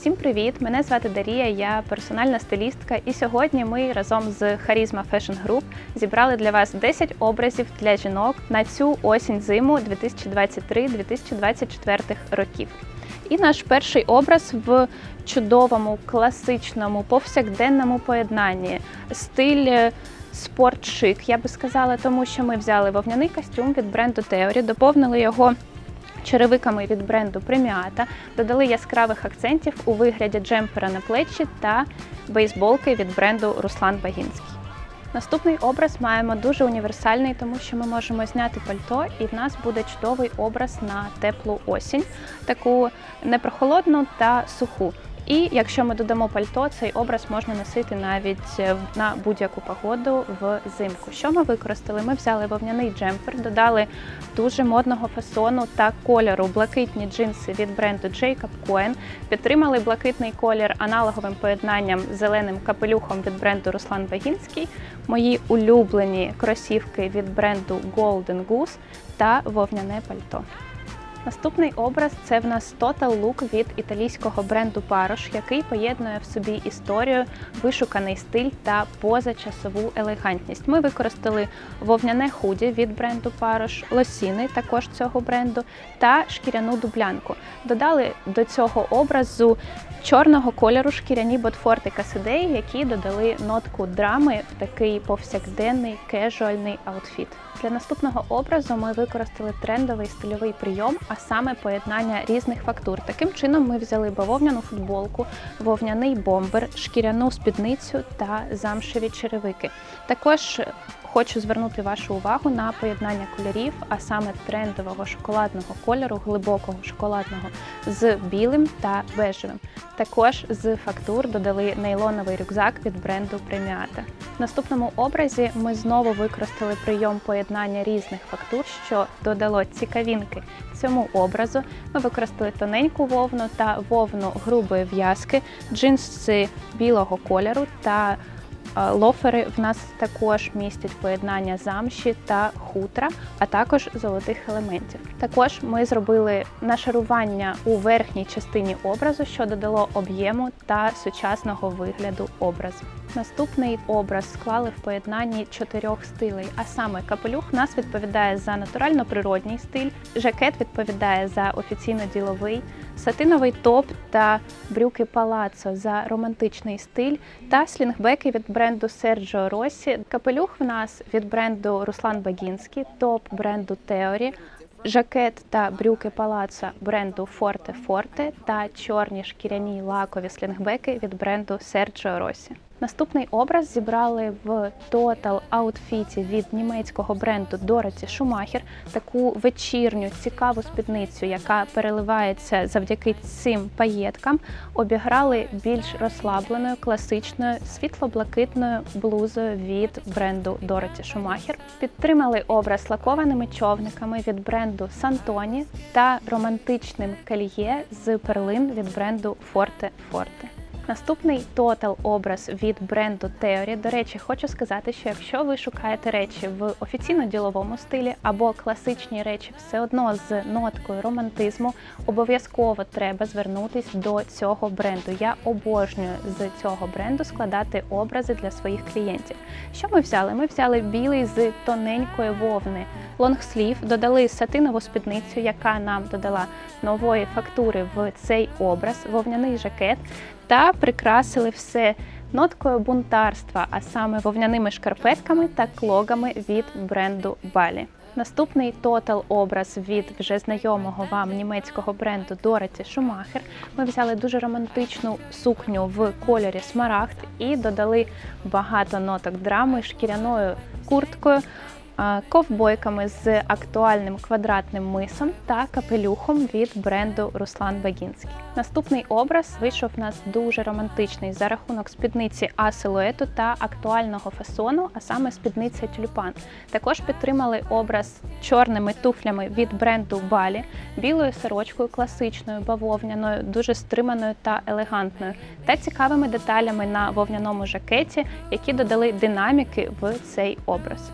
Всім привіт! Мене звати Дарія, я персональна стилістка, і сьогодні ми разом з Charisma Fashion Group зібрали для вас 10 образів для жінок на цю осінь-зиму 2023-2024 років. І наш перший образ в чудовому, класичному, повсякденному поєднанні стиль е, спорт-шик, я би сказала, тому що ми взяли вовняний костюм від бренду Theory, доповнили його черевиками від бренду Преміата, додали яскравих акцентів у вигляді джемпера на плечі та бейсболки від бренду Руслан Багінський. Наступний образ маємо дуже універсальний, тому що ми можемо зняти пальто, і в нас буде чудовий образ на теплу осінь, таку непрохолодну та суху. І якщо ми додамо пальто, цей образ можна носити навіть е, на будь-яку погоду взимку. Що ми використали? Ми взяли вовняний джемпер, додали дуже модного фасону та кольору блакитні джинси від бренду Jacob Cohen, підтримали блакитний колір аналоговим поєднанням з зеленим капелюхом від бренду Руслан Багінський, мої улюблені кросівки від бренду Golden Goose та вовняне пальто. Наступний образ це в нас Total Look від італійського бренду Parosh, який поєднує в собі історію, вишуканий стиль та позачасову елегантність. Ми використали вовняне худі від бренду Parosh, лосіни також цього бренду та шкіряну дублянку. Додали до цього образу чорного кольору шкіряні ботфорти Касидеї, які додали нотку драми в такий повсякденний кежуальний аутфіт. Для наступного образу ми використали трендовий стильовий прийом, а саме поєднання різних фактур. Таким чином ми взяли бавовняну футболку, вовняний бомбер, шкіряну спідницю та замшеві черевики. Також хочу звернути вашу увагу на поєднання кольорів, а саме трендового шоколадного кольору, глибокого шоколадного з білим та бежевим. Також з фактур додали нейлоновий рюкзак від бренду Преміата. В наступному образі ми знову використали прийом поєднання різних фактур, що додало цікавінки цьому образу. Ми використали тоненьку вовну та вовну грубої в'язки, джинси білого кольору та лофери в нас також містять поєднання замші та хутра, а також золотих елементів. Також ми зробили нашарування у верхній частині образу, що додало об'єму та сучасного вигляду образу. Наступний образ склали в поєднанні чотирьох стилей, а саме капелюх в нас відповідає за натурально природній стиль, жакет відповідає за офіційно діловий, сатиновий топ та брюки палацо за романтичний стиль, та слінгбеки від бренду Sergio Rossi. Капелюх в нас від бренду Руслан Багінський, топ бренду Theory, Жакет та брюки палаца бренду Forte Forte та чорні шкіряні лакові слінгбеки від бренду Sergio Rossi. Наступний образ зібрали в Total аутфіті від німецького бренду Дороті Шумахер, таку вечірню цікаву спідницю, яка переливається завдяки цим паєткам. Обіграли більш розслабленою, класичною світло-блакитною блузою від бренду Дороті Шумахер. Підтримали образ лакованими човниками від бренду Сантоні та романтичним кольє з перлин від бренду Forte Forte. Наступний тотал образ від бренду Theory. До речі, хочу сказати, що якщо ви шукаєте речі в офіційно-діловому стилі або класичні речі все одно з ноткою романтизму, обов'язково треба звернутись до цього бренду. Я обожнюю з цього бренду складати образи для своїх клієнтів. Що ми взяли? Ми взяли білий з тоненької вовни, лонгслів, додали сатинову спідницю, яка нам додала нової фактури в цей образ, вовняний жакет та прикрасили все ноткою бунтарства, а саме вовняними шкарпетками та клогами від бренду Балі. Наступний тотал образ від вже знайомого вам німецького бренду Дороті Шумахер. Ми взяли дуже романтичну сукню в кольорі смарагд і додали багато ноток драми шкіряною курткою, ковбойками з актуальним квадратним мисом та капелюхом від бренду Руслан Багінський. Наступний образ вийшов в нас дуже романтичний за рахунок спідниці А силуету та актуального фасону, а саме спідниця тюльпан. Також підтримали образ чорними туфлями від бренду Балі, білою сорочкою класичною, бавовняною, дуже стриманою та елегантною, та цікавими деталями на вовняному жакеті, які додали динаміки в цей образ.